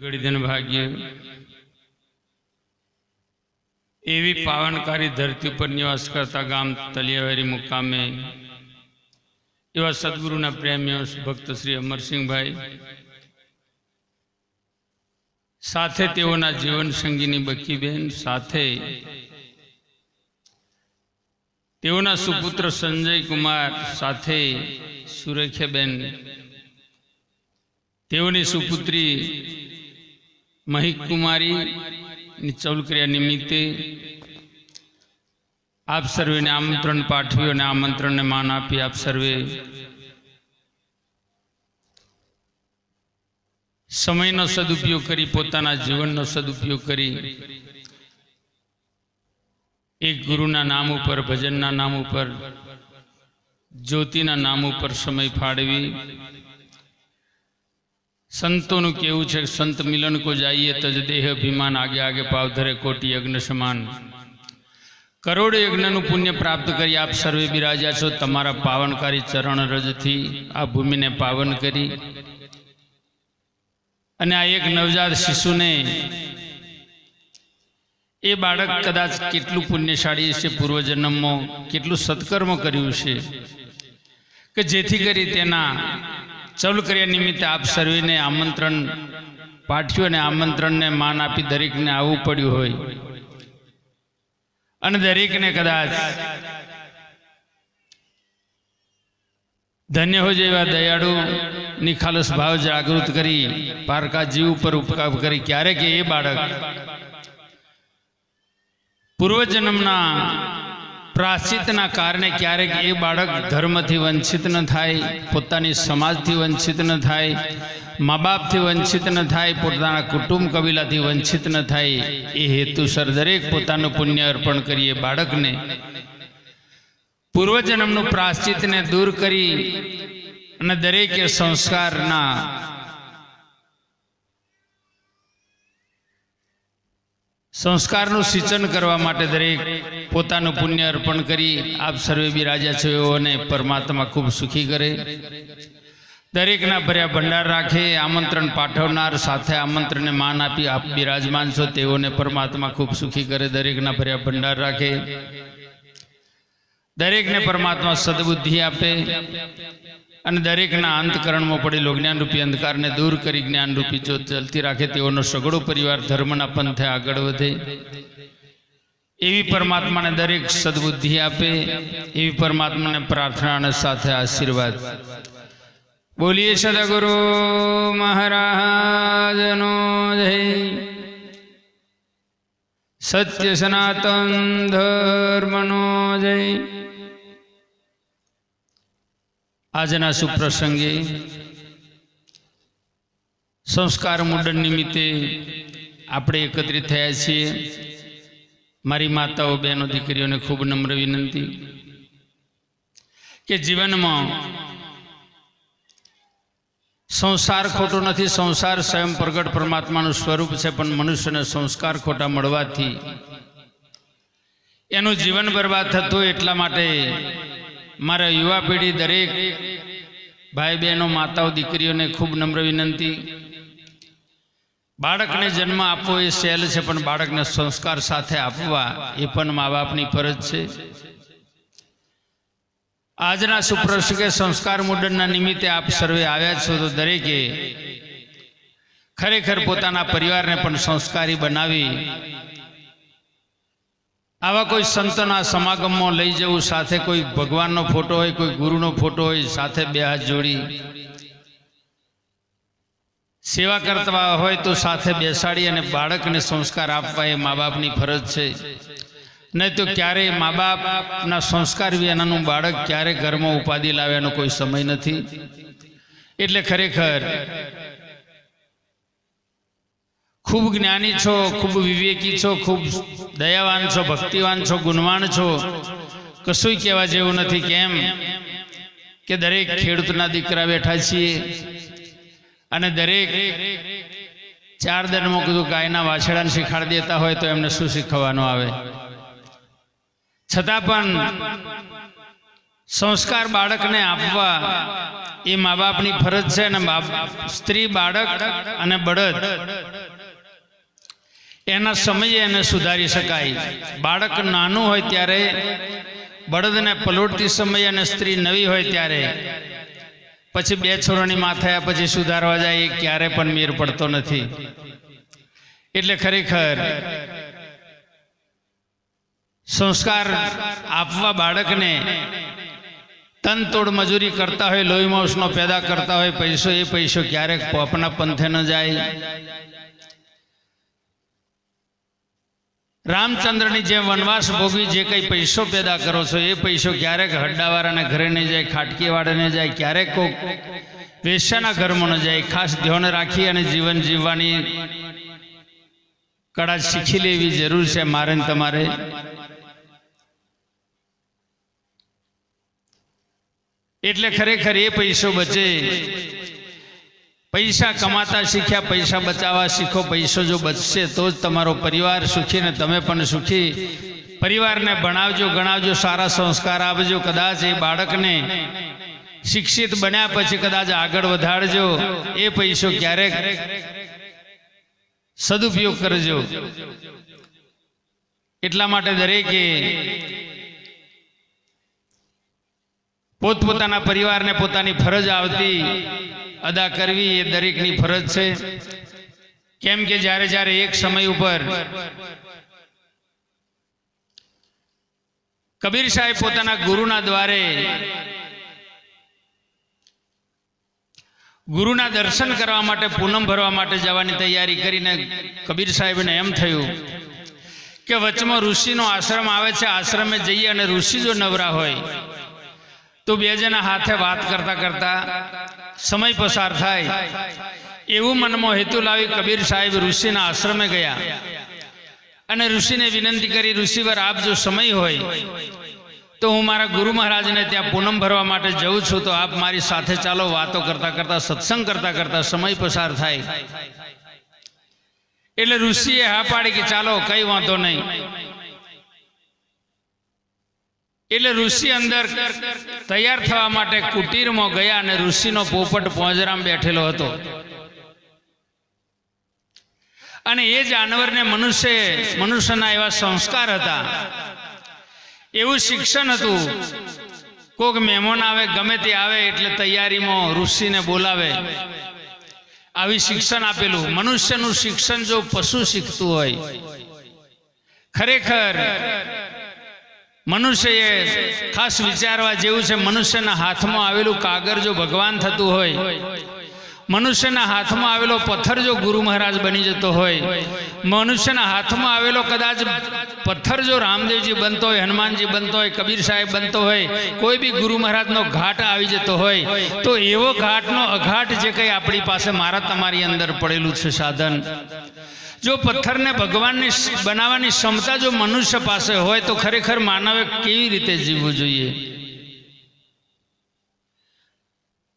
ગળીધન ભાગ્ય એવી પાવનકારી ધરતી ઉપર નિવાસ કરતા ગામ તલિયાવારી મુકામે એવા સદગુરુના પ્રેમીઓ ભક્ત શ્રી અમરસિંહભાઈ સાથે તેઓના જીવન સંગીની બકીબેન સાથે તેઓના સુપુત્ર સંજય કુમાર સાથે સુરેખાબેન, તેઓની સુપુત્રી મહિક કુમારી ચૌલક્રિયા નિમિત્તે આપ સર્વેને આમંત્રણ પાઠવ્યું અને આમંત્રણને માન આપી આપ સર્વે. સમયનો સદુપયોગ કરી, પોતાના જીવનનો સદુપયોગ કરી, એક ગુરુના નામ ઉપર, ભજનના નામ ઉપર, જ્યોતિના નામ ઉપર સમય ફાળવી. સંતોનું કેવું છે સંત મિલન કો જાઈએ તજ દેહ અભિમાન, આગે આગે પાવધરે કોટી યજ્ઞ સમાન. કરોડો યજ્ઞનું પુણ્ય પ્રાપ્ત કરી આપ સર્વે બિરાજા છો. તમારા પાવનકારી ચરણ રજથી આ ભૂમિને પાવન કરી. અને આ એક નવજાત શિશુને એ બાળક કદાચ કેટલું પુણ્યશાળી છે પૂર્વજન્મમાં, કેટલું સત્કર્મ કર્યું છે, કે જેથી કરી તેના ચૌલ કર્યા નિમિત્તે આપ સર્વેને આમંત્રણ પાઠ્યું અને આમંત્રણને માન આપી દરેકને આવવું પડ્યું હોય. અને દરેકને કદાચ ધન્ય હો જેવા દયાળુ નિખાલસ ભાવ જાગૃત કરી, પારકા જીવ ઉપર ઉપકાર કરી, ક્યારેક એ બાળક પૂર્વજન્મના પ્રાશ્ચિતના કારણે ક્યારેક એ બાળક ધર્મથી વંચિત ન થાય, પોતાની સમાજથી વંચિત ન થાય મા બાપથી વંચિત ન થાય, પોતાના કુટુંબ કબીલાથી વંચિત ન થાય, એ હેતુસર દરેક પોતાનું પુણ્ય અર્પણ કરીએ બાળકને. પૂર્વજન્મનું પ્રાશ્ચિતને દૂર કરી અને દરેકે સંસ્કારના સંસ્કારનું સિંચન કરવા માટે દરેક પોતાનું પુણ્ય અર્પણ કરી આપ સર્વે રાજા છો અને પરમાત્મા ખૂબ સુખી કરે. દરેકના ભર્યા ભંડાર રાખે, આમંત્રણ પાઠવનાર, સાથે આમંત્રણને માન આપી આપ બિરાજમાન છો તેઓને પરમાત્મા ખૂબ સુખી કરે, દરેકના ભર્યા ભંડાર રાખે. દરેકને પરમાત્મા સદબુદ્ધિ આપે. અને દરેકના અંતકરણમાં પડેલો જ્ઞાનરૂપી અંધકારને દૂર કરી જ્ઞાનરૂપી જો ચલતી રાખે તેઓનો સગડો પરિવાર ધર્મના પંથે આગળ વધે. એવી પરમાત્માને દરેક સદબુદ્ધિ આપે, એવી પરમાત્માને પ્રાર્થના સાથે આશીર્વાદ. બોલીએ સદગુરુ મહારાજનો જય. સત્ય સનાતન ધર્મનો જય. આજના સુપ્રસંગે સંસ્કાર મુંડન નિમિત્તે આપણે એકત્રિત થયા છીએ. મારી માતાઓ, બહેનો, દીકરીઓને ખૂબ નમ્ર વિનંતી કે જીવનમાં સંસાર ખોટો નથી, સંસાર સ્વયં પ્રગટ પરમાત્માનું સ્વરૂપ છે, પણ મનુષ્યને સંસ્કાર ખોટા મળવાથી એનું જીવન બરબાદ થતું એટલા માટે મારા યુવા પેઢી દરેક ભાઈ બહેનો, માતાઓ, દીકરીઓને ખૂબ નમ્ર વિનંતી. બાળકને જન્મ આપવો એ સહેલ છે, પણ બાળકને સંસ્કાર સાથે આપવા એ પણ મા બાપની ફરજ છે. આજના સુપ્રસંગે સંસ્કાર મુંડનના નિમિત્તે આપ સર્વે આવ્યા છો તો દરેકે ખરેખર પોતાના પરિવારને પણ સંસ્કારી બનાવી આવા કોઈ સંતના સમાગમમાં લઈ જવું સાથે કોઈ ભગવાનનો ફોટો હોય, કોઈ ગુરુનો ફોટો હોય, સાથે બે હાથ જોડી. સેવા કરતા હોય તો સાથે બેસાડી અને બાળકને સંસ્કાર આપવા એ મા બાપની ફરજ છે. નહીં તો ક્યારેય મા બાપના સંસ્કાર વિનાનું બાળક ક્યારે ઘરમાં ઉપાધિ લાવ્યાનો કોઈ સમય નથી. એટલે ખરેખર ખૂબ જ્ઞાની છો, ખૂબ વિવેકી છો, ખૂબ દયાવાન છો, ભક્તિવાન છો, ગુણવાન છો. કશુંય કહેવા જેવું નથી, કેમ? કે દરેક ખેડૂતના દીકરા બેઠા છીએ અને દરેક ચાર દરમાં કીધું ગાયના વાછડાને શીખાડી દેતા હોય તો એમને શું શીખવાનું આવે? છતાં પણ સંસ્કાર બાળકને આપવા એ મા બાપની ફરજ છે અને સ્ત્રી બાળક અને બળદ એના સમયે એને સુધારી શકાય. બાળક નાનું હોય ત્યારે બળદને પલોટતી સમયે અને સ્ત્રી નવી હોય ત્યારે પછી બે છોરોની માં થયા પછી સુધારવા જાય, એ ક્યારે પણ મેર પડતો નથી. એટલે ખરેખર સંસ્કાર આપવા બાળકને તનતોડ મજૂરી કરતા હોય, લોહી માંસનો પેદા કરતા હોય, પૈસો એ પૈસો ક્યારેક પોપના પંથે ન જાય. રામચંદ્રની જેમ વનવાસ ભોગવી જે કંઈ પૈસો પેદા કરો છો, એ પૈસો ક્યારેક હડ્ડાવાળાને ઘરે નહીં જાય ખાટકીવાળાને જાય, ક્યારેક કોક વેશ્યાના ઘરમાં ન જાય. ખાસ ધ્યાન રાખી અને જીવન જીવવાની કળા શીખી લેવી જરૂર છે મારે ને તમારે. એટલે ખરેખર એ પૈસો બચે. પૈસા કમાતા શીખ્યા, પૈસા બચાવવા શીખો, પૈસો જો બચશે તો જ તમારો પરિવાર સુખી ને તમે પણ સુખી પરિવારને ભણાવજો, ગણાવજો, સારા સંસ્કાર આપજો. કદાચ એ બાળકને શિક્ષિત બન્યા પછી કદાચ આગળ વધારજો. એ પૈસો ક્યારેક સદુપયોગ કરજો. એટલા માટે દરેકે પોતપોતાના પરિવારને પોતાની ફરજ આવતી અદા કરવી એ દરેકની ફરજ છે. કેમ કે જ્યારે જ્યારે એક સમય ઉપર કબીર સાહેબ પોતાના ગુરુના દ્વારે ગુરુના દર્શન કરવા માટે, પૂનમ ભરવા માટે જવાની તૈયારી કરીને કબીર સાહેબને એમ થયું કે વચમાં ઋષિનો આશ્રમ આવે છે. આશ્રમે જઈએ અને ઋષિ જો નવરા હોય તો બે જણા હાથે વાત કરતા કરતા સમય પસાર થાય. એવું મનમાં હેતુ લાવી કબીર સાહેબ ઋષિના આશ્રમે ગયા. અને ઋષિને વિનંતી કરી, ઋષિવર, આપ જો સમય હોય તો હું મારા ગુરુ મહારાજને ત્યાં પૂનમ ભરવા માટે જઉં છું, તો આપ મારી સાથે ચાલો. વાતો કરતા કરતા, સત્સંગ કરતા કરતા સમય પસાર થાય. એટલે ઋષિએ હા પાડી કે, ચાલો, કઈ વાંધો નહીં. એટલે ઋષિ અંદર તૈયાર થવા માટે કુટીરમાં ગયા અને ઋષિનો પોપટ પોંજરામ બેઠેલો હતો. અને એ જાનવરને મનુષ્ય મનુષ્યના એવા સંસ્કાર હતા. એવું શિક્ષણ હતું. કોક મહેમાન આવે, ગમે તે આવે, એટલે તૈયારીમાં ઋષિને બોલાવે. આવી શિક્ષણ આપેલું. મનુષ્યનું શિક્ષણ જો પશુ શીખતું હોય, ખરેખર મનુષ્યએ ખાસ વિચારવા જેવું છે, મનુષ્યના હાથમાં આવેલું કાગર જો ભગવાન થતું હોય, મનુષ્યના હાથમાં આવેલો પથ્થર જો ગુરુ મહારાજ બની જતો હોય, મનુષ્યના હાથમાં આવેલો કદાચ પથ્થર જો રામદેવજી બનતો હોય, હનુમાનજી બનતો હોય, કબીર સાહેબ બનતો હોય, કોઈ બી ગુરુ મહારાજનો ઘાટ આવી જતો હોય, તો એવો ઘાટનો અઘાટ જે કંઈ આપણી પાસે મારા તમારી અંદર પડેલું છે સાધન. જો પથ્થરને ભગવાનની બનાવવાની ક્ષમતા જો મનુષ્ય પાસે હોય તો ખરેખર માનવે કેવી રીતે જીવવું જોઈએ?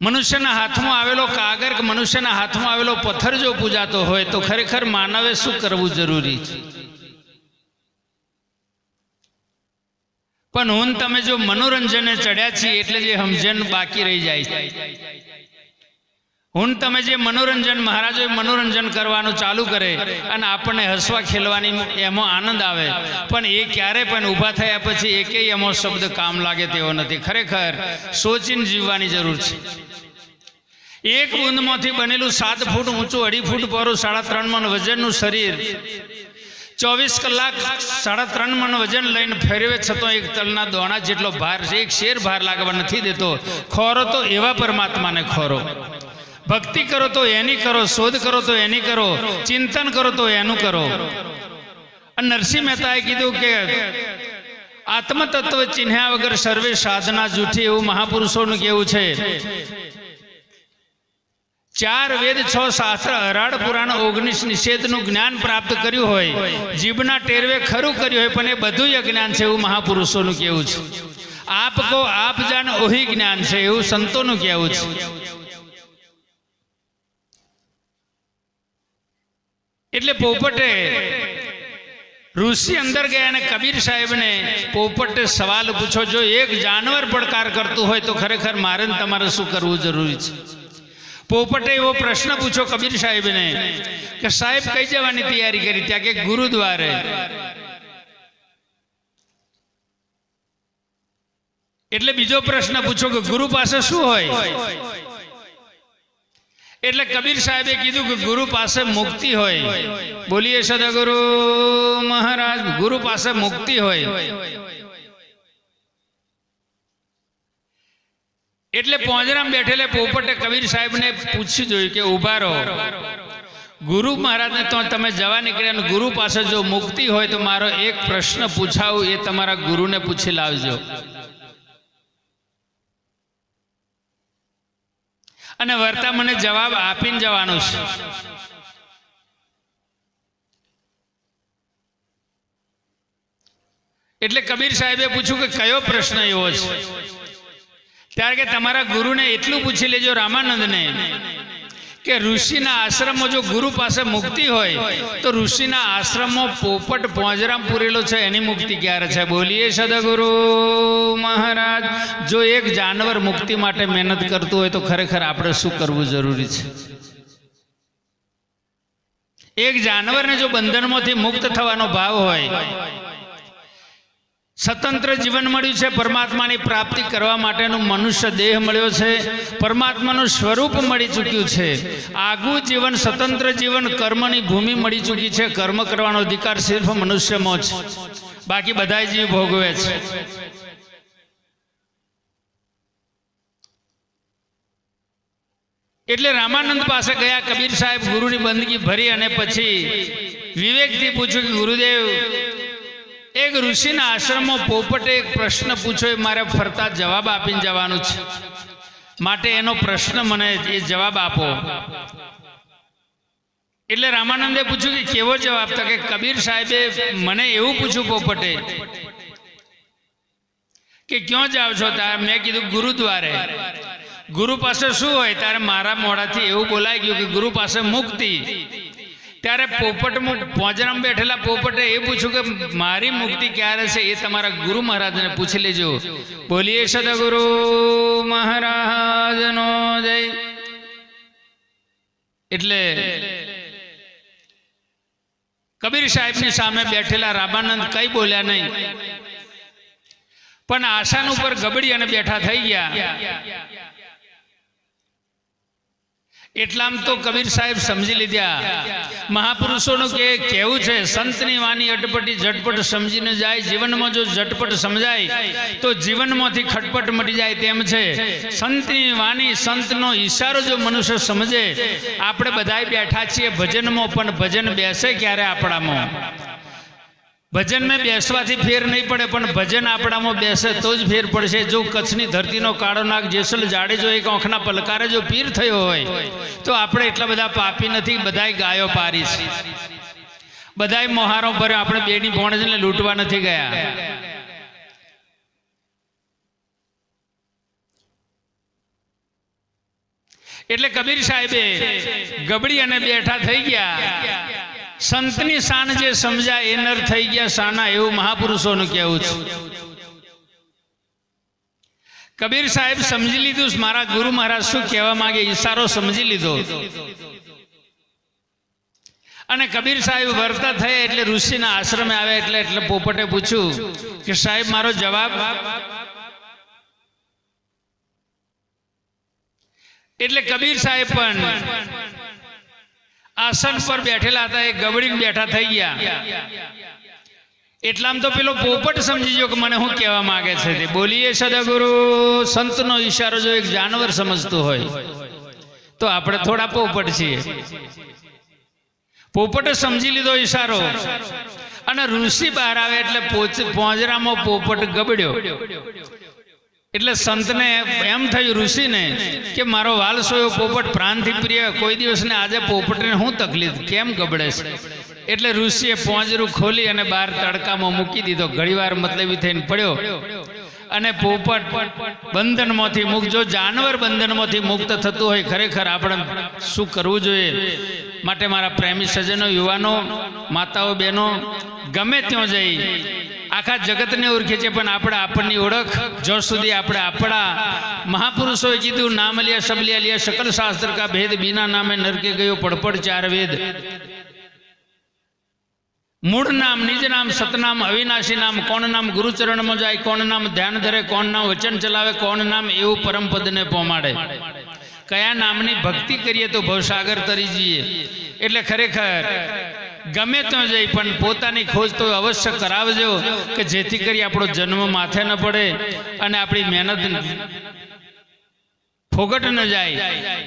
મનુષ્યના હાથમાં આવેલો કાગર, મનુષ્યના હાથમાં આવેલો પથ્થર જો પૂજાતો હોય તો ખરેખર માનવે શું કરવું જરૂરી છે? પણ હું તમે જો મનોરંજને ચડ્યા છીએ એટલે જે સમજણ બાકી રહી જાય હું તમે જે મનોરંજન, મહારાજોએ મનોરંજન કરવાનું ચાલુ કરે અને આપણને હસવા ખેલવાની એમાં આનંદ આવે. પણ એ ક્યારે પણ ઊભા થયા પછી એકેય એમો શબ્દ કામ લાગે તેવો નથી. ખરેખર સોચીને જીવવાની જરૂર છે. એક બુંદમાંથી બનેલું સાત ફૂટ ઊંચું, અઢી ફૂટ પહોળું, સાડા ત્રણ મણ વજનનું શરીર. ચોવીસ કલાક સાડા ત્રણ મણ વજન લઈને ફેરવે છતાં એક તલના દોણા જેટલો ભાર છે. એક શેર ભાર લાગવા નથી દેતો. ખોરો તો એવા પરમાત્માને ખોરો. ભક્તિ કરો તો એની કરો, શોધ કરો તો એની કરો, ચિંતન કરો તો એનું કરો. નરસિંહ મહેતાએ કીધું કે આત્મતત્વ ચિહ્ન્યા વગર સર્વે સાધના જૂઠી એવું મહાપુરુષોનું કેવું છે? ચાર વેદ છ શાસ્ત્ર હરાડ પુરાણ ઓગણીસ નિષેધનું જ્ઞાન પ્રાપ્ત કર્યું હોય, જીભના ટેરવે ખરું કર્યું હોય, પણ એ બધું અજ્ઞાન છે એવું મહાપુરુષોનું કેવું છે? આપ કો આપ જાણ ઓહી જ્ઞાન છે એવું સંતોનું કહેવું છે? એટલે પોપટે ઋષિ અંદર ગયા અને કબીર સાહેબને પોપટે સવાલ પૂછો, જો એક જાનવર પડકાર કરતું હોય તો ખરેખર મારે તમારે શું કરવું જરૂરી છે? પોપટે એવો પ્રશ્ન પૂછો કબીર સાહેબને કે સાહેબ કઈ જવાની તૈયારી કરી? ત્યાં કે ગુરુદ્વારે. એટલે બીજો પ્રશ્ન પૂછો કે ગુરુ પાસે શું હોય? એટલે કબીર સાહેબે કીધું કે ગુરુ પાસે મુક્તિ હોય. બોલીએ સદગુરુ મહારાજ, ગુરુ પાસે મુક્તિ હોય. એટલે પોંજરામ બેઠેલે પોપટે કબીર સાહેબને પૂછી જોયું કે ઊભા રહો. ગુરુ મહારાજને તો તમે જવા નીકળ્યા ગુરુ પાસે જો મુક્તિ હોય તો મારો એક પ્રશ્ન પૂછાવું, એ તમારા ગુરુને પૂછી લાવજો. અને વર્તા મને જવાબ આપીને જવાનો છે. એટલે કબીર સાહેબે પૂછ્યું કે કયો પ્રશ્ન એવો છે? ત્યારે કે તમારા ગુરુને એટલું પૂછી લેજો રામાનંદને. કે ઋષિના આશ્રમમાં જો ગુરુ પાસે મુક્તિ હોય, તો ઋષિના આશ્રમમાં પોપટ પોંજરામ પૂરેલો છે, એની મુક્તિ ક્યારે છે? બોલીએ સદગુરુ મહારાજ, જો એક જાનવર મુક્તિ માટે મહેનત કરતું હોય તો ખરેખર આપણે શું કરવું જરૂરી છે? એક જાનવરને જો બંધનમાંથી મુક્ત થવાનો ભાવ હોય સ્વતંત્ર જીવન મળ્યું છે, પરમાત્માની પ્રાપ્તિ કરવા માટેનું મનુષ્ય દેહ મળ્યો છે, પરમાત્માનું સ્વરૂપ મળી ચૂક્યું છે. આગું જીવન સ્વતંત્ર જીવન, કર્મની ભૂમિ મળી ચૂકી છે. કર્મ કરવાનો અધિકાર સિર્ફ મનુષ્યમાં છે બાકી બધા જીવ ભોગવે છે. એટલે રામાનંદ પાસે ગયા, કબીર સાહેબ ગુરુની બંદગી ભરી અને પછી વિવેકથી પૂછ્યું કે, ગુરુદેવ એક ઋષિના આશ્રમમાં પોપટે એક પ્રશ્ન પૂછ્યો, એ મારે ફરતા જવાબ આપીને જવાનું છે. માટે એનો પ્રશ્ન મને એ જવાબ આપો. એટલે રામાનંદે પૂછ્યું કે કેવો જવાબ? તો કે કબીર સાહેબે મને એવું પૂછ્યું પોપટે કે ક્યાં જાવ છો? તારે મેં કીધું ગુરુદ્વારે. ગુરુ પાસે શું હોય? ત્યારે મારા મોઢાથી એવું બોલાઈ ગયું કે ગુરુ પાસે મુક્તિ. ત્યારે પોપટ પોંજરામ બેઠેલા પોપટે એ પૂછ્યું કે, મારી મુક્તિ ક્યારે છે? એ તમારા ગુરુ મહારાજને પૂછી લેજો. બોલીએ, સદગુરુ મહારાજનો જય. એટલે કબીર સાહેબની સામે બેઠેલા રામાનંદ કઈ બોલ્યા નહીં. પણ આશાન ઉપર ગબડી અને બેઠા થઈ ગયા. એટલામાં તો કબીર સાહેબ સમજી લીધા. મહાપુરુષોનું કે કેવું છે? સંતની વાણી અટપટી ઝટપટ સમજીને જાય, જીવનમાં જો ઝટપટ સમજાય, તો જીવનમાંથી ખટપટ મટી જાય તેમ છે. સંતની વાણી, સંતનો ઈશારો જો મનુષ્ય સમજે, આપણે બધાય બેઠા છીએ ભજનમાં, પણ ભજન બેસે ક્યારે આપણામાં? ભજનમાં બેસવાથી ફેર નહીં પડે, પણ ભજન આપણામાં બેસે તો જ ફેર પડશે. જો કચ્છની ધરતીનો કાળો નાગ જેસલ જાડેજો એક આંખના પલકારે જો પીર થયો હોય, તો આપણે એટલા બધા પાપી નથી, બધાય ગાયો પારી છે બધાય મોહારો ભર્યો આપણે બેની ભોણજને લૂંટવા નથી ગયા. એટલે કબીર સાહેબે ગબડી અને બેઠા થઈ ગયા. સંતની શાન જે સમજાય, એ નર થઈ ગયા શાના એવું મહાપુરુષોનું કહેવું છે. કબીર સાહેબ સમજી લીધું મારા ગુરુ મહારાજ શું કહેવા માંગે? ઈશારો સમજી લીધો. અને કબીર સાહેબ વર્તા થયા એટલે ઋષિના આશ્રમે આવ્યા એટલે એટલે પોપટે પૂછ્યું કે, સાહેબ, મારો જવાબ? એટલે કબીર સાહેબ પણ આસન પર બેઠેલા હતા, એ ગબડીને બેઠા થઈ ગયા. એટલામાં તો પેલો પોપટ સમજી ગયો કે મને શું કહેવા માંગે છે તે. બોલીએ, સદગુરુ, સંતનો ઈશારો જો એક જાનવર સમજતું હોય, તો આપણે થોડા પોપટ છીએ. પોપટે સમજી લીધો ઈશારો. અને ઋષિ બહાર આવે એટલે પોંજરામાં પોપટ ગબડ્યો. એટલે સંતને એમ થયું ઋષિને કે મારો વાલસો એવો પોપટ પ્રાણથી પ્રિય, કોઈ દિવસને આજે પોપટને શું તકલીફ? કેમ ગબડે છે એટલે ઋષિએ પોંજરું ખોલી અને બહાર તડકામાં મૂકી દીધો. ઘણીવાર મતલબી થઈને પડ્યો. અને પોપટ બંધનમાંથી મુક્ત, જો જાનવર બંધનમાંથી મુક્ત થતું હોય ખરેખર આપણે શું કરવું જોઈએ? માટે મારા પ્રેમી સજ્જનો, યુવાનો, માતાઓ, બહેનો, ગમે ત્યાં જઈ આખા જગતને ઓળખે છે, પણ આપણે આપણની ઓળખ જો સુધી આપણે આપણા મહાપુરુષોએ કીધું, નામ લિયા શબલિયા લ્યા શકલ શાસ્ત્ર કા ભેદ બીના નામે નરકે ગયો પડપડ ચાર વેદ. મૂળ નામ, નિજ નામ, સતનામ, અવિનાશી નામ, કોણ નામ, ગુરુચરણમાં જાય, કોણ નામ, ધ્યાન ધરે, કોણ નામ, વચન ચલાવે, કોણ નામ, એવું પરમ પદને પોમાડે. કયા નામની ભક્તિ કરીએ તો ભવસાગર તરી જઈએ એટલે ખરેખર ગમે ત્યાં જઈ પણ પોતાની ખોજ તો અવશ્ય કરાવજો કે જેથી કરી આપણો જન્મ માથે ન પડે અને આપણી મહેનત ફોગટ ન જાય.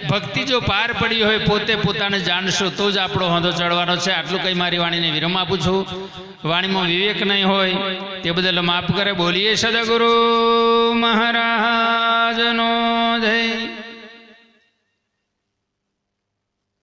ભક્તિ જો પાર પડી હોય, પોતે પોતાને જાણશો તો જ આપણો હોંધો ચડવાનો છે. આટલું કંઈ મારી વાણીને વિરમ આપું છું. વાણીમાં વિવેક નહીં હોય, તે બદલ માફ કરે. બોલીએ સદગુરુ મહારાજનો જય.